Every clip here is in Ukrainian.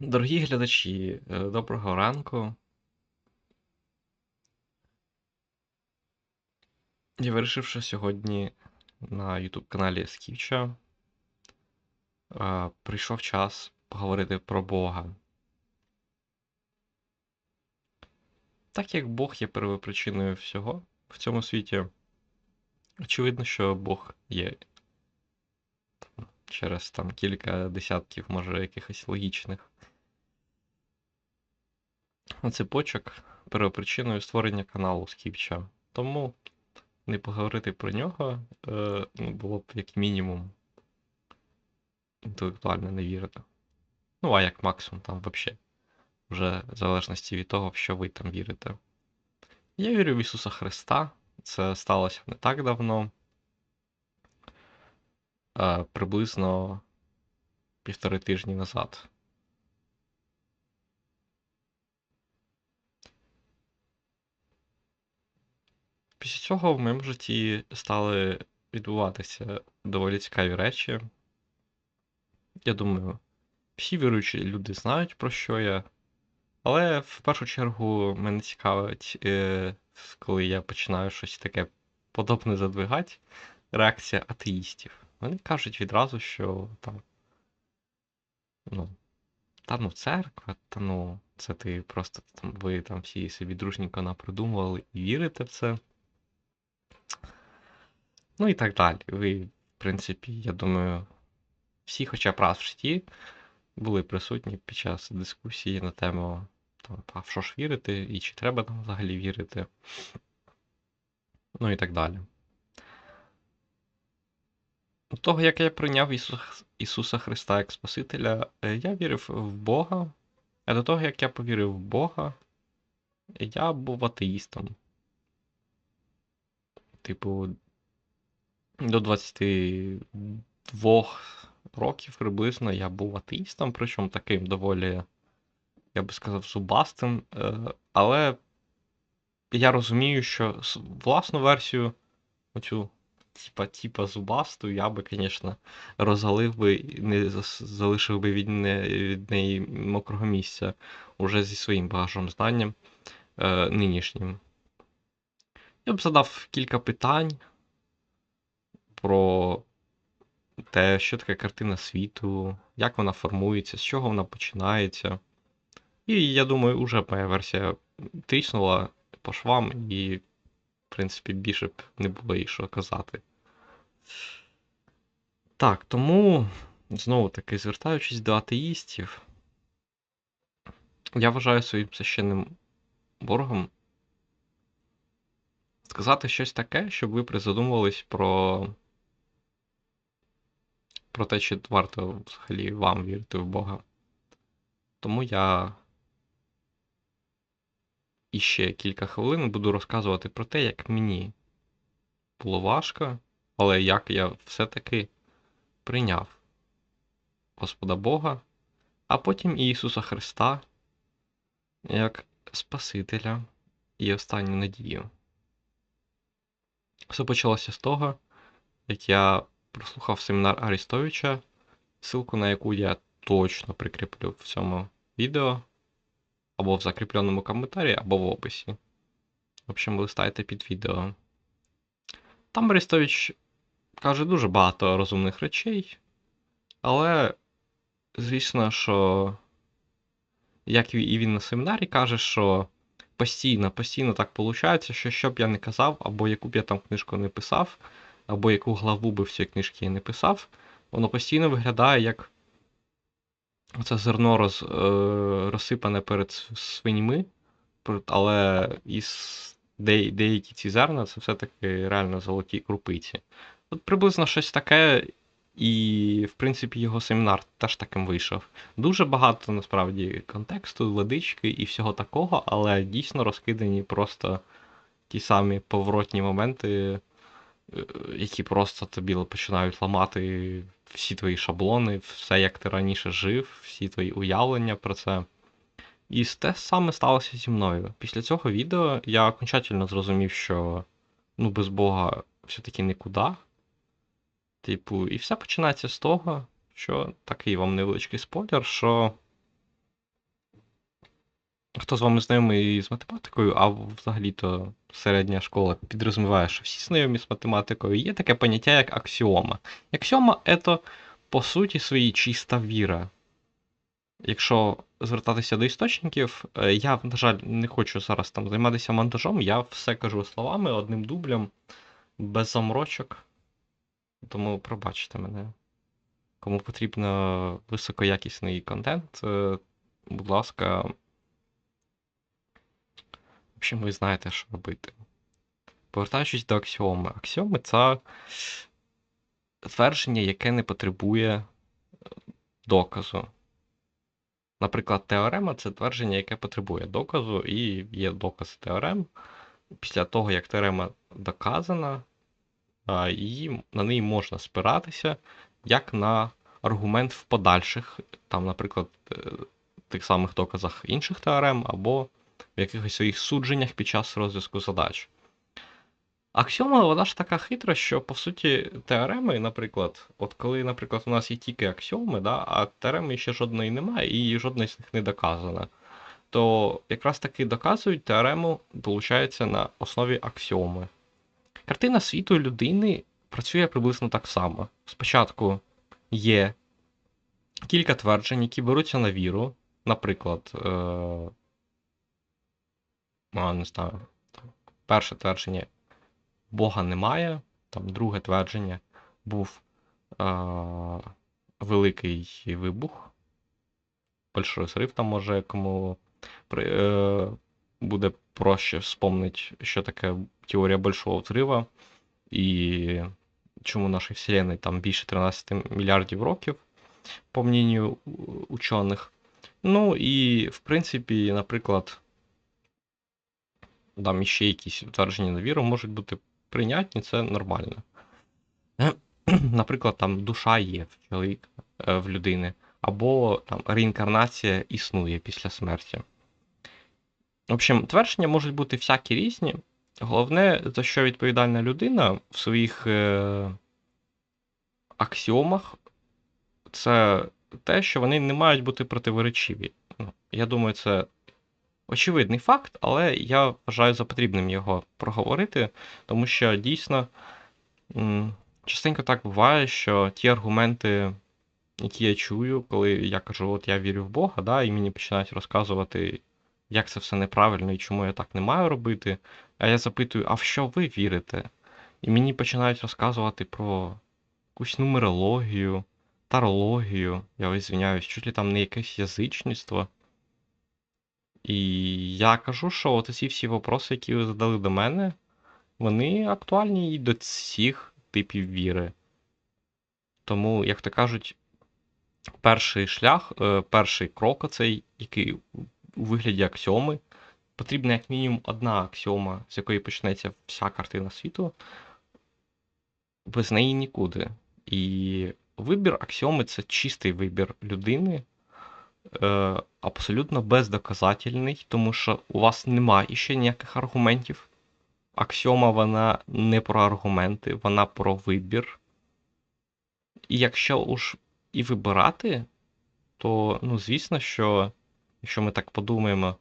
Дорогі глядачі, е, доброго ранку. Я вирішив, що сьогодні на YouTube каналі Скіча прийшов час поговорити про Бога. Так як Бог є первопричиною всього в цьому світі, очевидно, що Бог є через там кілька десятків, може, якихось логічних цепочок первопричиною створення каналу Скіпча. Тому не поговорити про нього е, ну, було б як мінімум інтелектуально не вірити. Ну, а як максимум там взагалі. Вже в залежності від того, в що ви там вірите. Я вірю в Ісуса Христа. Це сталося не так давно. Е, приблизно півтори тижні назад. Після цього в моєму житті стали відбуватися доволі цікаві речі. Я думаю, всі віруючі люди знають, про що я. Але в першу чергу мене цікавить, е, коли я починаю щось таке подобне задвигати, реакція атеїстів. Вони кажуть відразу, що там. Ну, та ну церква, та ну, це ти просто там, ви там всі собі дружненько напридумували і вірите в це. Ну і так далі. Ви, в принципі, я думаю, всі, хоча б раз в житті, були присутні під час дискусії на тему, там, а в що ж вірити, і чи треба там взагалі вірити. Ну і так далі. До того, як я прийняв Ісус, Ісуса Христа як Спасителя, е, я вірив в Бога. А до того, як я повірив в Бога, я був атеїстом. Типу, до 22 років приблизно я був атеїстом, причому таким доволі, я би сказав, зубастим. Е, але я розумію, що власну версію, оцю типа, типа зубасту, я би, звісно, розгалив би і не залишив би від, не, від неї мокрого місця уже зі своїм багажом знанням е, нинішнім. Я б задав кілька питань про те, що таке картина світу, як вона формується, з чого вона починається. І я думаю, вже моя версія тріснула по швам, і, в принципі, більше б не було їй що казати. Так, тому, знову таки, звертаючись до атеїстів, я вважаю своїм священним ворогом сказати щось таке, щоб ви призадумувались про про те, чи варто взагалі вам вірити в Бога. Тому я іще кілька хвилин буду розказувати про те, як мені було важко, але як я все-таки прийняв Господа Бога, а потім і Ісуса Христа як Спасителя і останню надію. Все почалося з того, як я прослухав семінар Арістовича, ссылку на яку я точно прикріплю в цьому відео, або в закріпленому коментарі, або в описі. В общем, листайте під відео. Там Арістович каже дуже багато розумних речей, але, звісно, що, як і він на семінарі каже, що постійно, постійно так виходить, що що б я не казав, або яку б я там книжку не писав, або яку главу би в цій книжці я не писав, воно постійно виглядає як це зерно роз, е, розсипане перед свиньми, але із де, деякі ці зерна це все-таки реально золоті крупиці. От приблизно щось таке, і, в принципі, його семінар теж таким вийшов. Дуже багато насправді контексту, водички і всього такого, але дійсно розкидані просто ті самі поворотні моменти, е, які просто тобі починають ламати всі твої шаблони, все, як ти раніше жив, всі твої уявлення про це. І те саме сталося зі мною. Після цього відео я окончательно зрозумів, що ну, без Бога все-таки нікуди. Типу, і все починається з того, що такий вам невеличкий спойлер, що хто з вами знайомий з математикою, а взагалі-то середня школа підрозуміває, що всі знайомі з математикою, є таке поняття, як аксіома. Аксіома це, по суті, своїй чиста віра. Якщо звертатися до істочників, е, я, на жаль, не хочу зараз там займатися монтажом, я все кажу словами, одним дублем, без заморочок. Тому пробачте мене. Кому потрібно високоякісний контент, е, будь ласка. В общем, ви знаєте, що робити. Повертаючись до аксіоми. Аксіоми це твердження, яке не потребує е, доказу. Наприклад, теорема це твердження, яке потребує доказу, і є доказ теорем. Після того, як теорема доказана, її, на неї можна спиратися як на аргумент в подальших, там, наприклад, е, тих самих доказах інших теорем, або в якихось своїх судженнях під час розв'язку задач. Аксіома, вона ж така хитра, що по суті теореми, наприклад, от коли, наприклад, у нас є тільки аксіоми, да, а теореми ще жодної немає, і жодна з них не доказана, то якраз таки доказують теорему, виходить, на основі аксіоми. Картина світу людини працює приблизно так само. Спочатку є кілька тверджень, які беруться на віру. Наприклад, е... а, не знаю, перше твердження Бога немає. Там друге твердження був е... великий вибух. Большой зрив там може кому е... буде проще вспомнити, що таке теорія большого взрива, і чому нашій Вселенной там більше 13 мільярдів років, по мнению учених. Ну і, в принципі, наприклад, там іще якісь утвердження на віру можуть бути прийнятні, це нормально. Наприклад, там душа є в чоловіка, в людини, або там реінкарнація існує після смерті. В общем, твердження можуть бути всякі різні. Головне, за що відповідальна людина в своїх е, аксіомах, це те, що вони не мають бути противоречиві. Ну, Я думаю, це очевидний факт, але я вважаю за потрібним його проговорити, тому що дійсно частенько так буває, що ті аргументи, які я чую, коли я кажу, от я вірю в Бога, да, і мені починають розказувати як це все неправильно і чому я так не маю робити. А я запитую, а в що ви вірите? І мені починають розказувати про якусь нумерологію, тарологію, я ось звиняюсь, чуть ли там не якесь язичництво. І я кажу, що от ці всі вопроси, які ви задали до мене, вони актуальні і до всіх типів віри. Тому, як то кажуть, перший шлях, е, перший крок, оцей, який у вигляді аксіоми. Потрібна як мінімум одна аксіома, з якої почнеться вся картина світу. Без неї нікуди. І вибір аксіоми це чистий вибір людини, е, абсолютно бездоказательний, тому що у вас немає ще ніяких аргументів. Аксіома вона не про аргументи, вона про вибір. І якщо уж і вибирати, то, ну, звісно, що якщо ми так подумаємо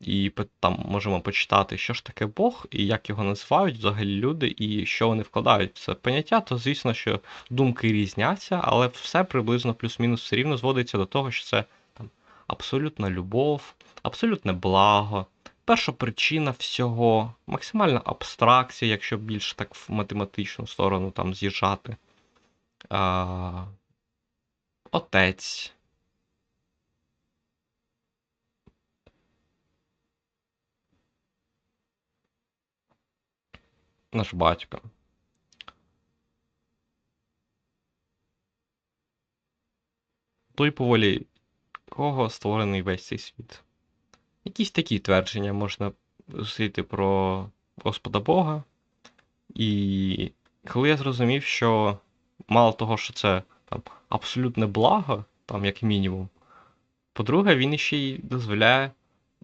і там можемо почитати, що ж таке Бог і як його називають взагалі люди, і що вони вкладають в це поняття, то звісно, що думки різняться, але все приблизно плюс-мінус все рівно зводиться до того, що це там абсолютна любов, абсолютне благо. Перша причина всього, максимальна абстракція, якщо більш так в математичну сторону там з'їжджати. А, Отець, наш батько. Той поволі кого створений весь цей світ. Якісь такі твердження можна зустріти про Господа Бога. І коли я зрозумів, що мало того, що це там, абсолютне благо, там, як мінімум, по-друге, він ще й дозволяє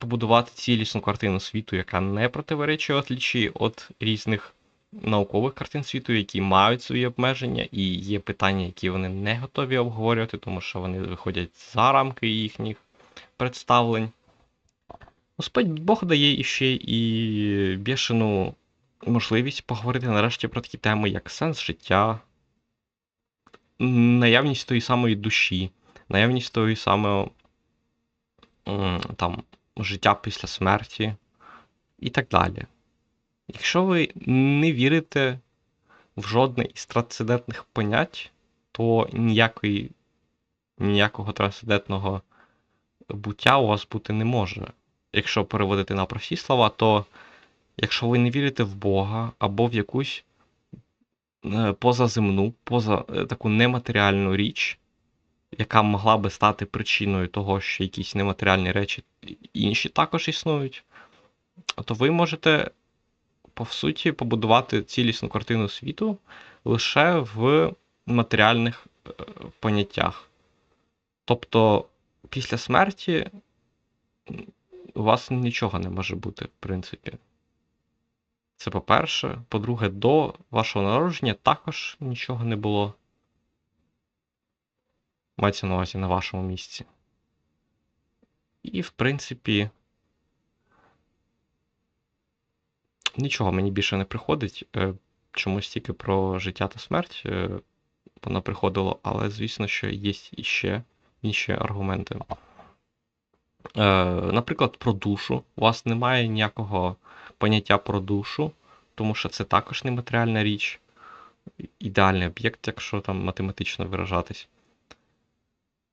побудувати цілісну картину світу, яка не противоречує отлічі від різних наукових картин світу, які мають свої обмеження, і є питання, які вони не готові обговорювати, тому що вони виходять за рамки їхніх представлень. Господь Бог дає іще і бешену можливість поговорити нарешті про такі теми, як сенс життя, наявність тої самої душі, наявність тої самої там, життя після смерті і так далі. Якщо ви не вірите в жодне із трансцендентних понять, то ніякої, ніякого трансцендентного буття у вас бути не може. Якщо переводити на прості слова, то якщо ви не вірите в Бога або в якусь е, позаземну, поза е, таку нематеріальну річ, яка могла би стати причиною того, що якісь нематеріальні речі інші також існують, то ви можете, по суті, побудувати цілісну картину світу лише в матеріальних е, поняттях. Тобто, після смерті у вас нічого не може бути, в принципі. Це по-перше. По-друге, до вашого народження також нічого не було. Мається на увазі на вашому місці. І, в принципі, нічого мені більше не приходить. Е, Чомусь тільки про життя та смерть е, воно приходило, але звісно, що є іще інші аргументи. Е, Наприклад, про душу. У вас немає ніякого поняття про душу, тому що це також нематеріальна річ, ідеальний об'єкт, якщо там математично виражатись.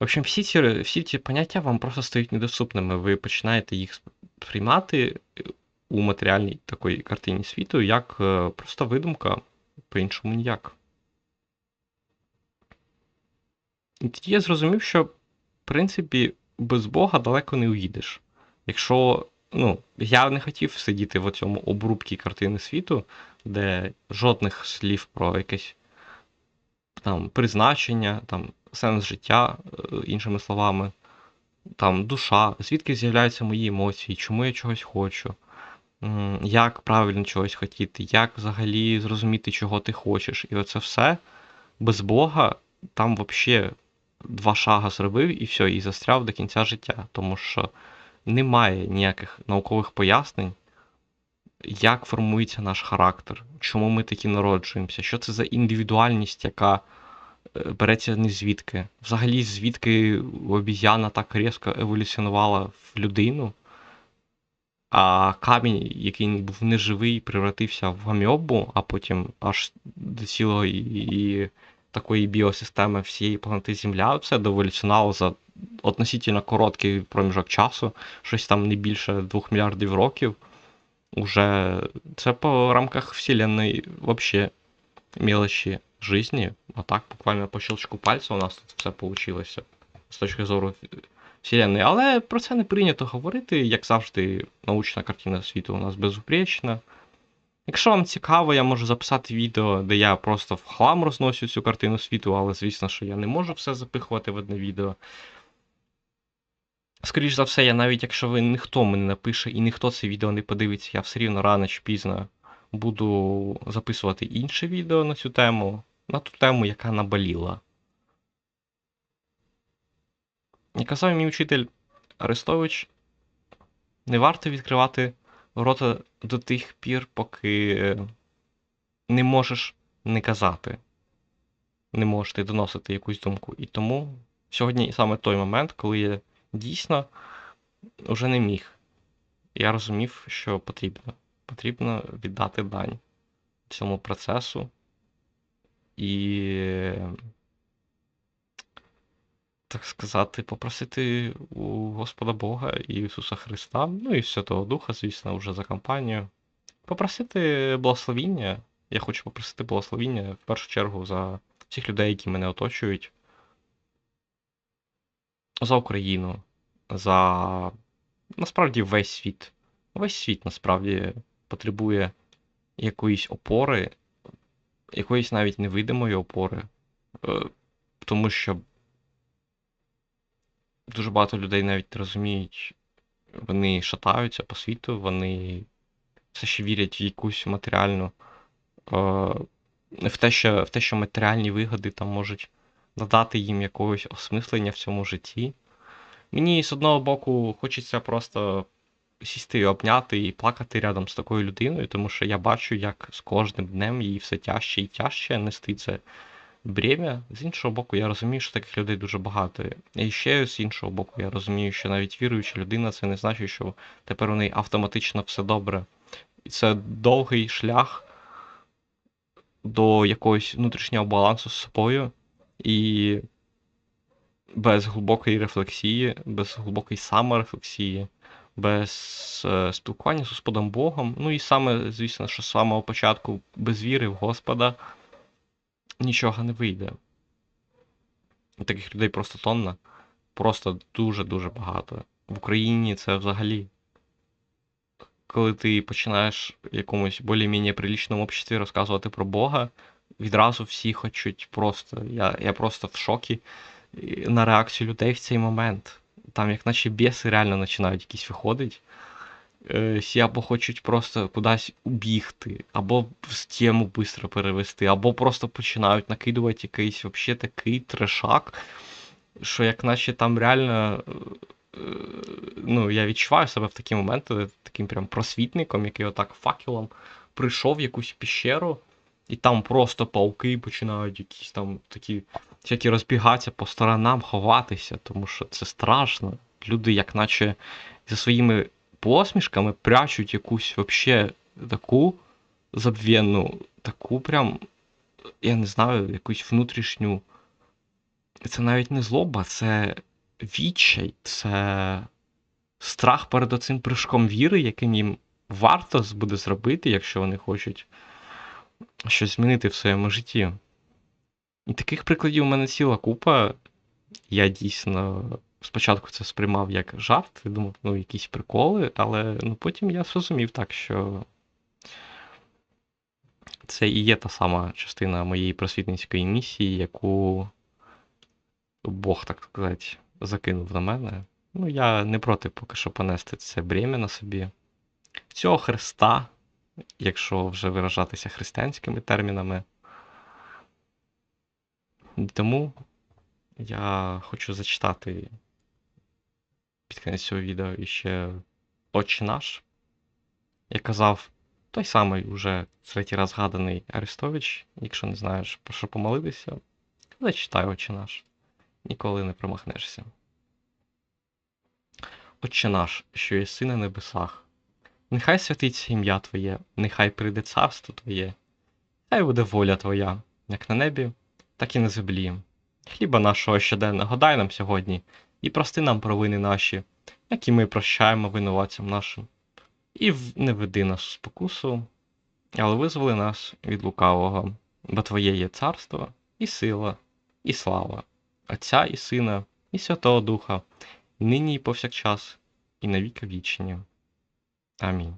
В общем, всі ці, всі ці поняття вам просто стають недоступними. Ви починаєте їх сприймати у матеріальній такої картині світу як е, просто видумка, по-іншому ніяк. І тоді я зрозумів, що, в принципі, без Бога далеко не уїдеш. Якщо. Ну, я не хотів сидіти в цьому обрубці картини світу, де жодних слів про якесь там призначення, там сенс життя, е, іншими словами, там душа, звідки з'являються мої емоції, чому я чогось хочу, як правильно чогось хотіти, як взагалі зрозуміти, чого ти хочеш. І оце все без Бога там взагалі два шага зробив і все, і застряв до кінця життя. Тому що немає ніяких наукових пояснень, як формується наш характер, чому ми такі народжуємося, що це за індивідуальність, яка береться не звідки. Взагалі, звідки обіз'яна так різко еволюціонувала в людину, а камінь, який був неживий, превратився в гаміобу, а потім аж до цілої і такої біосистеми всієї планети Земля, все доволюціонало за относительно короткий проміжок часу, щось там не більше 2 мільярдів років. Уже це по рамках Вселенної взагалі мелочі житті. А так, буквально по щелчку пальця у нас тут все вийшло з точки зору Вселенної. Але про це не прийнято говорити, як завжди, научна картина світу у нас безупречна. Якщо вам цікаво, я можу записати відео, де я просто в хлам розносю цю картину світу, але звісно, що я не можу все запихувати в одне відео. Скоріш за все, я навіть якщо ви ніхто мене напише і ніхто це відео не подивиться, я все рівно рано чи пізно буду записувати інше відео на цю тему, на ту тему, яка наболіла. І казав мій учитель Арестович, не варто відкривати рота до тих пір, поки не можеш не казати, не можеш ти доносити якусь думку. І тому сьогодні саме той момент, коли я дійсно вже не міг. Я розумів, що потрібно. Потрібно віддати дань цьому процесу і, так сказати, попросити у Господа Бога і Ісуса Христа, ну і Святого Духа, звісно, вже за компанію. Попросити благословіння. Я хочу попросити благословіння в першу чергу за всіх людей, які мене оточують. За Україну, за насправді весь світ. Весь світ насправді потребує якоїсь опори, якоїсь навіть невидимої опори. Е, Тому що дуже багато людей навіть не розуміють, вони шатаються по світу, вони все ще вірять в якусь матеріальну, е, в те, що, в те, що матеріальні вигоди там можуть надати їм якогось осмислення в цьому житті. Мені з одного боку хочеться просто сісти і обняти і плакати рядом з такою людиною, тому що я бачу, як з кожним днем їй все тяжче і тяжче нести це бремя. З іншого боку, я розумію, що таких людей дуже багато. І ще з іншого боку, я розумію, що навіть віруюча людина це не значить, що тепер у неї автоматично все добре. І це довгий шлях до якогось внутрішнього балансу з собою. І без глибокої рефлексії, без глибокої саморефлексії, без е, спілкування з Господом Богом. Ну і саме, звісно, що з самого початку без віри в Господа нічого не вийде. Таких людей просто тонна. Просто дуже-дуже багато. В Україні це взагалі. Коли ти починаєш в якомусь більш-менш приличному обществі розказувати про Бога, відразу всі хочуть просто. Я, я просто в шокі на реакцію людей в цей момент. Там, як наче біси реально починають якісь виходити. Е, Всі або хочуть просто кудись убігти, або в тему швидко перевести, або просто починають накидувати якийсь вообще такий трешак, що як наче там реально. е, е, Ну, я відчуваю себе в такі моменти таким прям просвітником, який отак факелом прийшов в якусь піщеру, і там просто пауки починають якісь там такі всякі розбігатися по сторонам, ховатися, тому що це страшно. Люди, як наче за своїми посмішками прячуть якусь вообще таку забвенну, таку прям, я не знаю, якусь внутрішню. Це навіть не злоба, це відчай, це страх перед оцим прыжком віри, яким їм варто буде зробити, якщо вони хочуть щось змінити в своєму житті. І таких прикладів у мене ціла купа. Я дійсно спочатку це сприймав як жарт, і думав, ну, якісь приколи, але ну, потім я зрозумів так, що це і є та сама частина моєї просвітницької місії, яку Бог, так сказати, закинув на мене. Ну, я не проти поки що понести це бремя на собі. Цього Христа, якщо вже виражатися християнськими термінами. Тому я хочу зачитати під кінець цього відео іще Отче наш, як казав той самий уже третій раз згаданий Арестович. Якщо не знаєш про що помолитися, зачитай Отче наш. Ніколи не промахнешся. Отче наш, що єси на небесах, нехай святиться ім'я Твоє, нехай прийде царство Твоє, хай буде воля Твоя, як на небі, так і на землі. Хліба нашого щоденного дай нам сьогодні, і прости нам провини наші, як і ми прощаємо винуватцям нашим. І не веди нас у спокусу, але визволи нас від лукавого, бо Твоє є царство, і сила, і слава, Отця і Сина, і Святого Духа, нині і повсякчас, і на віки вічні. Амінь.